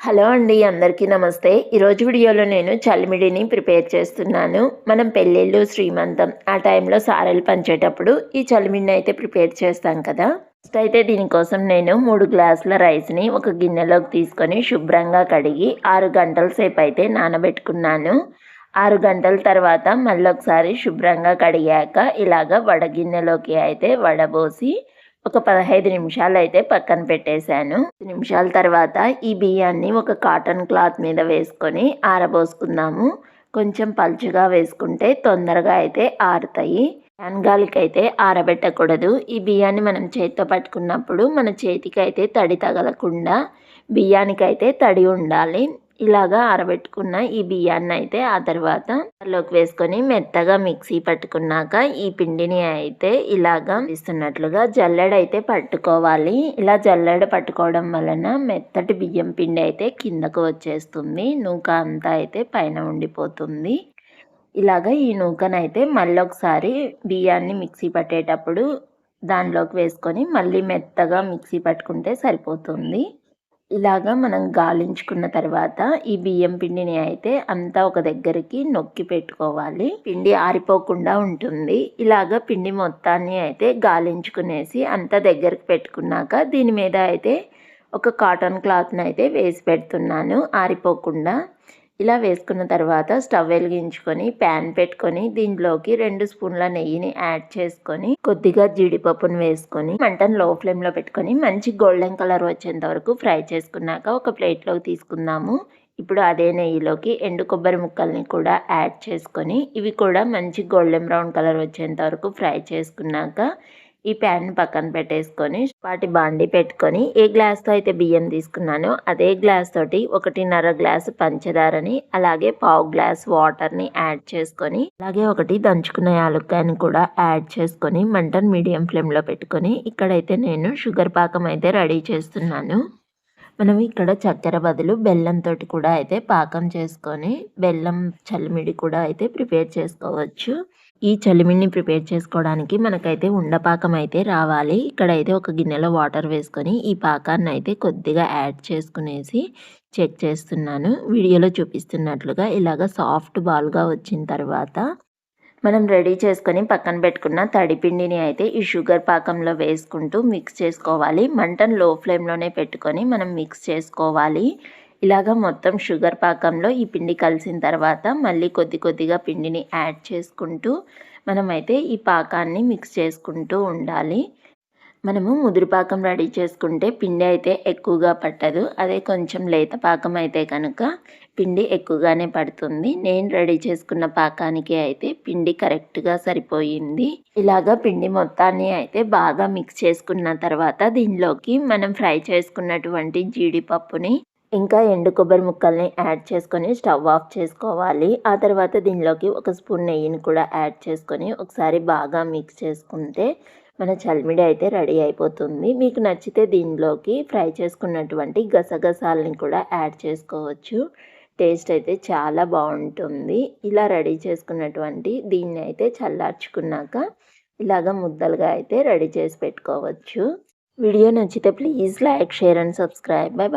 Hello అండి అందరికీ నమస్తే. ఈరోజు వీడియోలో నేను చల్మిడిని ప్రిపేర్ చేస్తున్నాను. మనం పెళ్ళిళ్ళు శ్రీమంతం ఆ టైంలో సారెలు పంచేటప్పుడు ఈ చల్మిడిని అయితే ప్రిపేర్ చేస్తాం కదా. ఫస్ట్ అయితే దీనికోసం నేను మూడు గ్లాసుల రైస్ని ఒక గిన్నెలోకి తీసుకొని శుభ్రంగా కడిగి ఆరు గంటల సేపు అయితే నానబెట్టుకున్నాను. ఆరు గంటల తర్వాత మళ్ళీ ఒకసారి శుభ్రంగా కడిగాక ఇలాగ వడగిన్నెలోకి అయితే వడబోసి ఒక పదహైదు నిమిషాలు అయితే పక్కన పెట్టేశాను. నిమిషాల తర్వాత ఈ బియ్యాన్ని ఒక కాటన్ క్లాత్ మీద వేసుకొని ఆరబోసుకుందాము. కొంచెం పలుచుగా వేసుకుంటే తొందరగా అయితే ఆరుతాయి. ఫ్యాన్ అయితే ఆరబెట్టకూడదు. ఈ బియ్యాన్ని మనం చేతితో పట్టుకున్నప్పుడు మన చేతికి అయితే తడి తగలకుండా బియ్యానికైతే తడి ఉండాలి. ఇలాగా ఆరబెట్టుకున్న ఈ బియ్యాన్ని అయితే ఆ తర్వాత లోకి వేసుకొని మెత్తగా మిక్సీ పట్టుకున్నాక ఈ పిండిని అయితే ఇలాగా ఇస్తున్నట్లుగా జల్లెడ అయితే పట్టుకోవాలి. ఇలా జల్లెడ పట్టుకోవడం వలన మెత్తటి బియ్యం పిండి అయితే కిందకు వచ్చేస్తుంది. నూక అంతా అయితే పైన ఉండిపోతుంది. ఇలాగ ఈ నూకనైతే మళ్ళీ ఒకసారి బియ్యాన్ని మిక్సీ పట్టేటప్పుడు దానిలోకి వేసుకొని మళ్ళీ మెత్తగా మిక్సీ పట్టుకుంటే సరిపోతుంది. ఇలాగా మనం గాలించుకున్న తర్వాత ఈ బియ్యం పిండిని అయితే అంతా ఒక దగ్గరికి నొక్కి పెట్టుకోవాలి. పిండి ఆరిపోకుండా ఉంటుంది. ఇలాగ పిండి మొత్తాన్ని అయితే గాలించుకునేసి అంతా దగ్గరికి పెట్టుకున్నాక దీని మీద అయితే ఒక కాటన్ క్లాత్ని అయితే వేసి పెడుతున్నాను. ఆరిపోకుండా ఇలా వేసుకున్న తర్వాత స్టవ్ వెలిగించుకొని ప్యాన్ పెట్టుకొని దీంట్లోకి రెండు స్పూన్ల నెయ్యిని యాడ్ చేసుకొని కొద్దిగా జీడిపప్పును వేసుకొని మంటను లో ఫ్లేమ్లో పెట్టుకొని మంచి గోల్డెన్ కలర్ వచ్చేంత వరకు ఫ్రై చేసుకున్నాక ఒక ప్లేట్లోకి తీసుకుందాము. ఇప్పుడు అదే నెయ్యిలోకి ఎండు కొబ్బరి ముక్కల్ని కూడా యాడ్ చేసుకొని ఇవి కూడా మంచి గోల్డెన్ బ్రౌన్ కలర్ వచ్చేంత వరకు ఫ్రై చేసుకున్నాక ఈ ప్యాన్ పక్కన పెట్టేసుకొని వాటి బాండి పెట్టుకొని ఏ గ్లాస్తో అయితే బియ్యం తీసుకున్నానో అదే గ్లాస్ తోటి ఒకటిన్నర గ్లాస్ పంచదారని అలాగే పావు గ్లాస్ వాటర్ని యాడ్ చేసుకొని అలాగే ఒకటి దంచుకున్న యాలక్కాయని కూడా యాడ్ చేసుకొని మంటను మీడియం ఫ్లేమ్లో పెట్టుకొని ఇక్కడైతే నేను షుగర్ పాకం అయితే రెడీ చేస్తున్నాను. మనం ఇక్కడ చక్కెర బదులు బెల్లంతో కూడా అయితే పాకం చేసుకొని బెల్లం చలిమిడి కూడా అయితే ప్రిపేర్ చేసుకోవచ్చు. ఈ చలిమిడిని ప్రిపేర్ చేసుకోవడానికి మనకైతే ఉండపాకం అయితే రావాలి. ఇక్కడైతే ఒక గిన్నెలో వాటర్ వేసుకొని ఈ పాకాన్ని అయితే కొద్దిగా యాడ్ చేసుకునేసి చెక్ చేస్తున్నాను. వీడియోలో చూపిస్తున్నట్లుగా ఇలాగ సాఫ్ట్ బాల్గా వచ్చిన తర్వాత మనం రెడీ చేసుకొని పక్కన పెట్టుకున్న తడిపిండిని అయితే ఈ షుగర్ పాకంలో వేసుకుంటూ మిక్స్ చేసుకోవాలి. మంటను లో ఫ్లేమ్లోనే పెట్టుకొని మనం మిక్స్ చేసుకోవాలి. ఇలాగ మొత్తం షుగర్ పాకంలో ఈ పిండి కలిసిన తర్వాత మళ్ళీ కొద్ది కొద్దిగా పిండిని యాడ్ చేసుకుంటూ మనమైతే ఈ పాకాన్ని మిక్స్ చేసుకుంటూ ఉండాలి. మనము ముదురుపాకం రెడీ చేసుకుంటే పిండి అయితే ఎక్కువగా పట్టదు. అదే కొంచెం లేత పాకం అయితే కనుక పిండి ఎక్కువగానే పడుతుంది. నేను రెడీ చేసుకున్న పాకానికి అయితే పిండి కరెక్ట్గా సరిపోయింది. ఇలాగా పిండి మొత్తాన్ని అయితే బాగా మిక్స్ చేసుకున్న తర్వాత దీనిలోకి మనం ఫ్రై చేసుకున్నటువంటి జీడిపప్పుని ఇంకా ఎండు కొబ్బరి ముక్కల్ని యాడ్ చేసుకొని స్టవ్ ఆఫ్ చేసుకోవాలి. ఆ తర్వాత దీనిలోకి ఒక స్పూన్ నెయ్యిని కూడా యాడ్ చేసుకొని ఒకసారి బాగా మిక్స్ చేసుకుంటే మన చల్మిడి అయితే రెడీ అయిపోతుంది. మీకు నచ్చితే దీనిలోకి ఫ్రై చేసుకున్నటువంటి గసగసాలని కూడా యాడ్ చేసుకోవచ్చు. టేస్ట్ అయితే చాలా బాగుంటుంది. ఇలా రెడీ చేసుకున్నటువంటి దీన్ని అయితే చల్లార్చుకున్నాక ఇలాగ ముద్దలుగా అయితే రెడీ చేసి పెట్టుకోవచ్చు. వీడియో నచ్చితే please like share and subscribe. Bye